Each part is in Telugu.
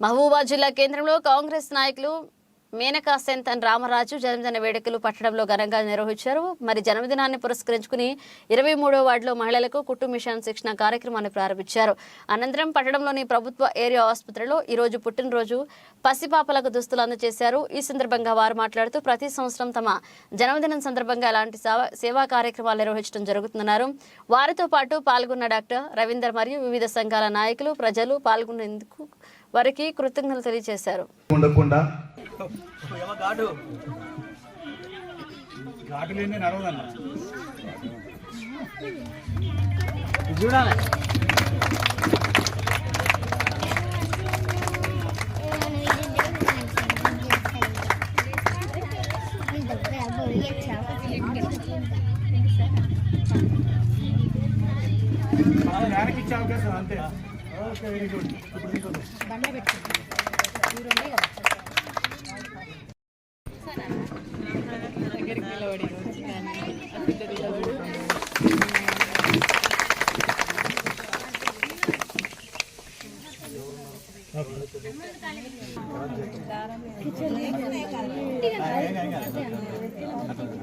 మహబూబాద్ జిల్లా కేంద్రంలో కాంగ్రెస్ నాయకులు మేనకా సెంతన్ రామరాజు జన్మదిన వేడుకలు పట్టణంలో ఘనంగా నిర్వహించారు. మరి జన్మదినాన్ని పురస్కరించుకుని ఇరవై మూడో వార్డులో మహిళలకు కుట్టు మిషన్ శిక్షణ కార్యక్రమాన్ని ప్రారంభించారు. అనంతరం పట్టణంలోని ప్రభుత్వ ఏరియా ఆసుపత్రిలో ఈరోజు పుట్టినరోజు పసిపాపలకు దుస్తులు అందజేశారు. ఈ సందర్భంగా వారు మాట్లాడుతూ ప్రతి సంవత్సరం తమ జన్మదినం సందర్భంగా ఇలాంటి సేవా- సేవా కార్యక్రమాలు నిర్వహించడం జరుగుతున్నారు వారితో పాటు పాల్గొన్న డాక్టర్ రవీందర్ మరియు వివిధ సంఘాల నాయకులు ప్రజలు పాల్గొనేందుకు వారికి కృతజ్ఞతలు తెలియజేశారు. ఉండకుండా ఘాటు లేని నడవదన్న చూడాలి. ఇచ్చే అవకాశం అంతే. Okay very good. ఇప్పుడు నీకు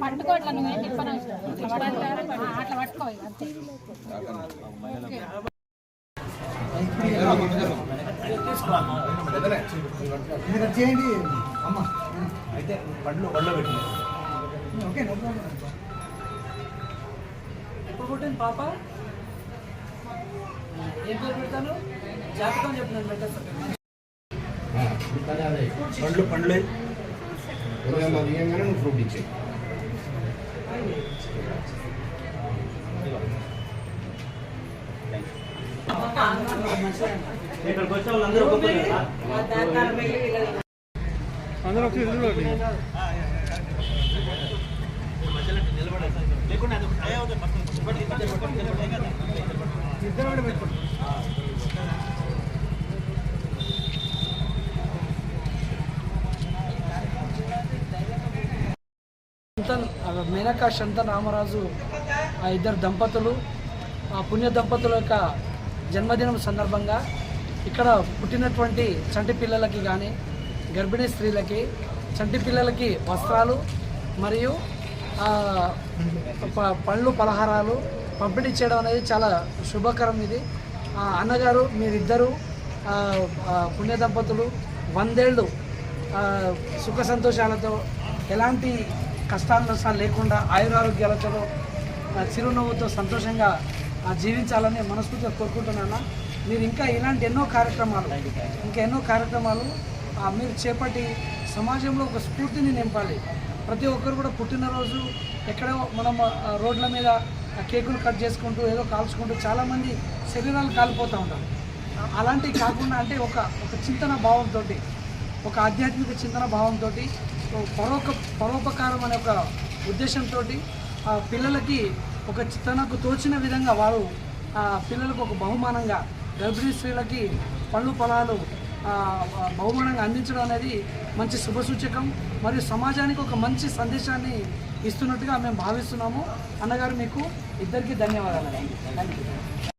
పట్టుకోవట్లా నువ్వేం చెప్పను అట్లా పట్టుకో చేయండి అమ్మ అయితే పండ్లు పళ్ళు పెట్టి ఓకే ఎప్పుడు పుట్టింది పాప? ఏం పేరు పెడతాను? జాతకం చెప్తున్నాను పెట్టేస్తాను పండ్లు పండ్లే ఉదయం తీయంగానే నువ్వు ఫ్రూట్ ఇచ్చే ఇక్కడికి వచ్చే వాళ్ళందరూ ఒక్కొక్కరు కదా? అందరూ ఒకసారి చూడండి ఇద్దరు కూడా పెట్టుకోండి శంతన్ మేనకా శంతన్ రామరాజు ఆ ఇద్దరు దంపతులు ఆ పుణ్య దంపతుల యొక్క జన్మదినం సందర్భంగా ఇక్కడ పుట్టినటువంటి చంటి పిల్లలకి కానీ గర్భిణీ స్త్రీలకి చంటి పిల్లలకి వస్త్రాలు మరియు ప- పండ్లు పలహారాలు పంపిణీ చేయడం అనేది చాలా శుభకరం ఇది. ఆ, అన్నగారు మీరిద్దరూ పుణ్య దంపతులు వందేళ్ళు సుఖ సంతోషాలతో ఎలాంటి కష్టాలు నష్టాలు లేకుండా ఆయురారోగ్యాలతో ఆ, చిరునవ్వుతో సంతోషంగా ఆ, జీవించాలని మనస్ఫూర్తిగా కోరుకుంటున్నాను మీరు ఇంకా ఇలాంటి ఎన్నో కార్యక్రమాలు ఇంకా ఎన్నో కార్యక్రమాలు మీరు చేపట్టి సమాజంలో ఒక స్ఫూర్తిని నింపాలి. ప్రతి ఒక్కరు కూడా పుట్టినరోజు ఎక్కడో మనం రోడ్ల మీద ఆ కేకులు కట్ చేసుకుంటూ ఏదో కాల్చుకుంటూ చాలామంది శరీరాలు కాలిపోతూ ఉంటారు. అలాంటివి కాకుండా అంటే ఒక ఒక చింతన భావంతో ఒక ఆధ్యాత్మిక చింతన భావంతో పరోక పరోపకారం అనే ఒక ఉద్దేశంతో పిల్లలకి ఒక తనకు తోచిన విధంగా వారు ఆ పిల్లలకు ఒక బహుమానంగా గర్భిణీ స్త్రీలకి పళ్ళు పొలాలు బహుమానంగా అందించడం అనేది మంచి శుభసూచకం మరియు సమాజానికి ఒక మంచి సందేశాన్ని ఇస్తున్నట్టుగా మేము భావిస్తున్నాము. అన్నగారు మీకు ఇద్దరికీ ధన్యవాదాలు థ్యాంక్ యూ